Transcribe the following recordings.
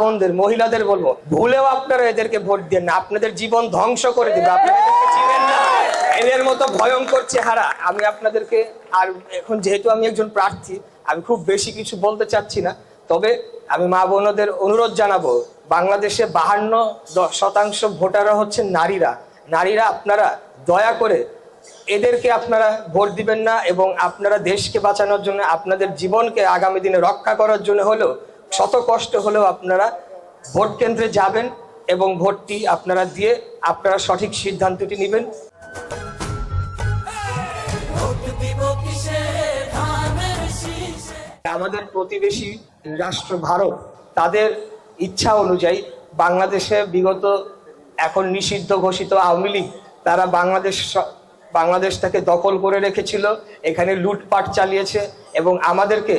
বোনদের মহিলাদের বলব, ভুলেও আপনারা এদেরকে ভোট দেন না। আপনাদের জীবন ধ্বংস করে দিবে। আপনারা না। এদের মতো ভয়ঙ্কর চেহারা। আমি আপনাদেরকে আর এখন যেহেতু আমি একজন প্রার্থী, আমি খুব বেশি কিছু বলতে চাচ্ছি না। তবে আমি মা বোনদের অনুরোধ জানাব, বাংলাদেশে বাহান্ন শতাংশ ভোটাররা হচ্ছে নারীরা। নারীরা আপনারা দয়া করে এদেরকে আপনারা ভোট দিবেন না এবং আপনারা দেশকে বাঁচানোর জন্য, আপনাদের জীবনকে আগামী দিনে রক্ষা করার জন্য হলেও শত কষ্ট হলেও আপনারা ভোট কেন্দ্রে যাবেন এবং ভোটটি আপনারা দিয়ে আপনারা সঠিক সিদ্ধান্তটি নেবেন। আমাদের প্রতিবেশী রাষ্ট্র ভারত, তাদের ইচ্ছা অনুযায়ী বাংলাদেশে বিগত এখন নিষিদ্ধ ঘোষিত আওয়ামী লীগ, তারা বাংলাদেশ বাংলাদেশটাকে দখল করে রেখেছিল, এখানে লুটপাট চালিয়েছে এবং আমাদেরকে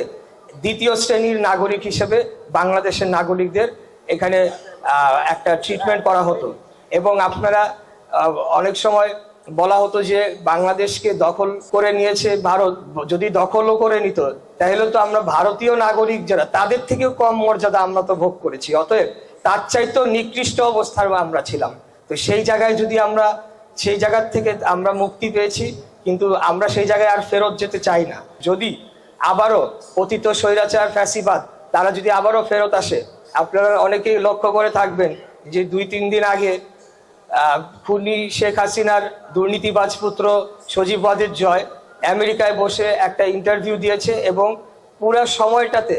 দ্বিতীয় শ্রেণির নাগরিক হিসেবে বাংলাদেশের নাগরিকদের এখানে একটা ট্রিটমেন্ট করা হতো। এবং আপনারা অনেক সময় বলা হতো যে বাংলাদেশকে দখল করে নিয়েছে ভারত। যদি দখলও করে নিত, তাহলে তো আমরা ভারতীয় নাগরিক যারা, তাদের থেকেও কম মর্যাদা আমরা তো ভোগ করেছি। অতএব তার চাইতেও নিকৃষ্ট অবস্থার আমরা ছিলাম। তো সেই জায়গায় যদি আমরা, সেই জায়গার থেকে আমরা মুক্তি পেয়েছি, কিন্তু আমরা সেই জায়গায় আর ফেরত যেতে চাই না। যদি আবারও পতিত স্বৈরাচার, ফ্যাসিবাদ, তারা যদি আবারও ফেরত আসে, আপনারা অনেকেই লক্ষ্য করে থাকবেন যে দুই, তিন দিন আগে খুনি শেখ হাসিনার দুর্নীতিবাজ পুত্র সজীব জয় আমেরিকায় বসে একটা ইন্টারভিউ দিয়েছে এবং পুরো সময়টাতে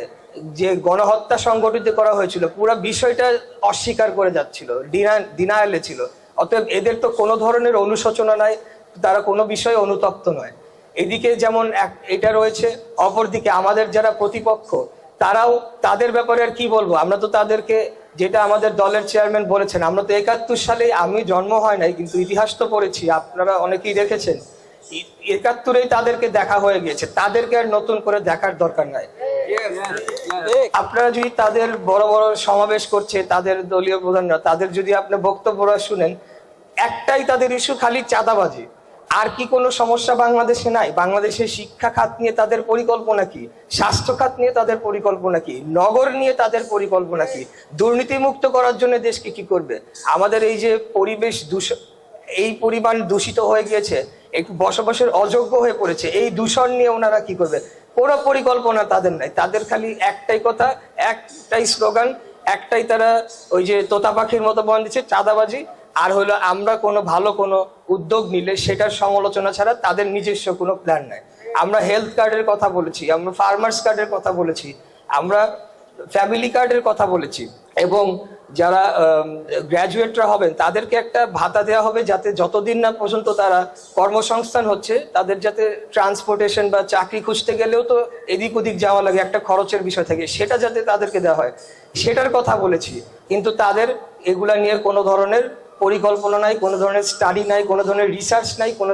যে গণহত্যা সংগঠিত করা হয়েছিল, পুরো বিষয়টা অস্বীকার করে যাচ্ছিল ডিনায়ালে ছিল। অতএব এদের তো কোনো ধরনের অনুশোচনা নাই, তারা কোনো বিষয়ে অনুতপ্ত নয়। এদিকে যেমন এক- এটা রয়েছে, অপরদিকে আমাদের যারা প্রতিপক্ষ, তারাও তাদের ব্যাপারে আর কি বলব? আমরা তো তাদেরকে যেটা আমাদের দলের চেয়ারম্যান বলেছেন, আমরা তো একাত্তর সালে আমি জন্ম হয় নাই, কিন্তু ইতিহাস তো পড়েছি, আপনারা অনেকেই দেখেছেন। একাত্তরেই তাদেরকে দেখা হয়ে গিয়েছে, তাদেরকে আর নতুন করে দেখার দরকার নাই। আপনারা যদি তাদের বড় বড় সমাবেশ করছে, তাদের দলীয় প্রধানরা, তাদের যদি আপনি বক্তব্যরা শুনেন, একটাই তাদের ইস্যু খালি চাঁদাবাজি। আর কি কোনো সমস্যা বাংলাদেশে নাই? বাংলাদেশের শিক্ষা খাত নিয়ে তাদের পরিকল্পনা কি? স্বাস্থ্য খাত নিয়ে তাদের পরিকল্পনা কি? নগর নিয়ে তাদের পরিকল্পনা কি? দুর্নীতি মুক্ত করার জন্য দেশকে কি করবে? আমাদের এই যে পরিবেশ দূষ, এই পরিমাণ দূষিত হয়ে গিয়েছে, একটু বসবাসের অযোগ্য হয়ে পড়েছে, এই দূষণ নিয়ে ওনারা কি করবে? কোনো পরিকল্পনা তাদের নাই। তাদের খালি একটাই কথা, একটাই স্লোগান, একটাই তারা ওই যে তোতা পাখির মতো বন্ধ দিচ্ছে, চাঁদাবাজি আর হলো আমরা কোনো ভালো কোনো উদ্যোগ নিলে সেটার সমালোচনা ছাড়া তাদের নিজস্ব কোনো প্ল্যান নাই। আমরা হেলথ কার্ডের কথা বলেছি, আমরা ফার্মার্স কার্ডের কথা বলেছি, আমরা ফ্যামিলি কার্ডের কথা বলেছি এবং যারা গ্র্যাজুয়েটরা হবেন, তাদেরকে একটা ভাতা দেওয়া হবে যাতে যতদিন না পর্যন্ত তারা কর্মসংস্থান হচ্ছে, তাদের যাতে ট্রান্সপোর্টেশন বা চাকরি খুঁজতে গেলেও তো এদিক ওদিক যাওয়া লাগে, একটা খরচের বিষয় থাকে, সেটা যাতে তাদেরকে দেওয়া হয়। সেটার কথা বলেছি, কিন্তু তাদের এগুলা নিয়ে কোনো ধরনের পরিকল্পনা নাই কোনো ধরনের স্টাডি নাই কোনো ধরনের রিসার্চ নাই কোনো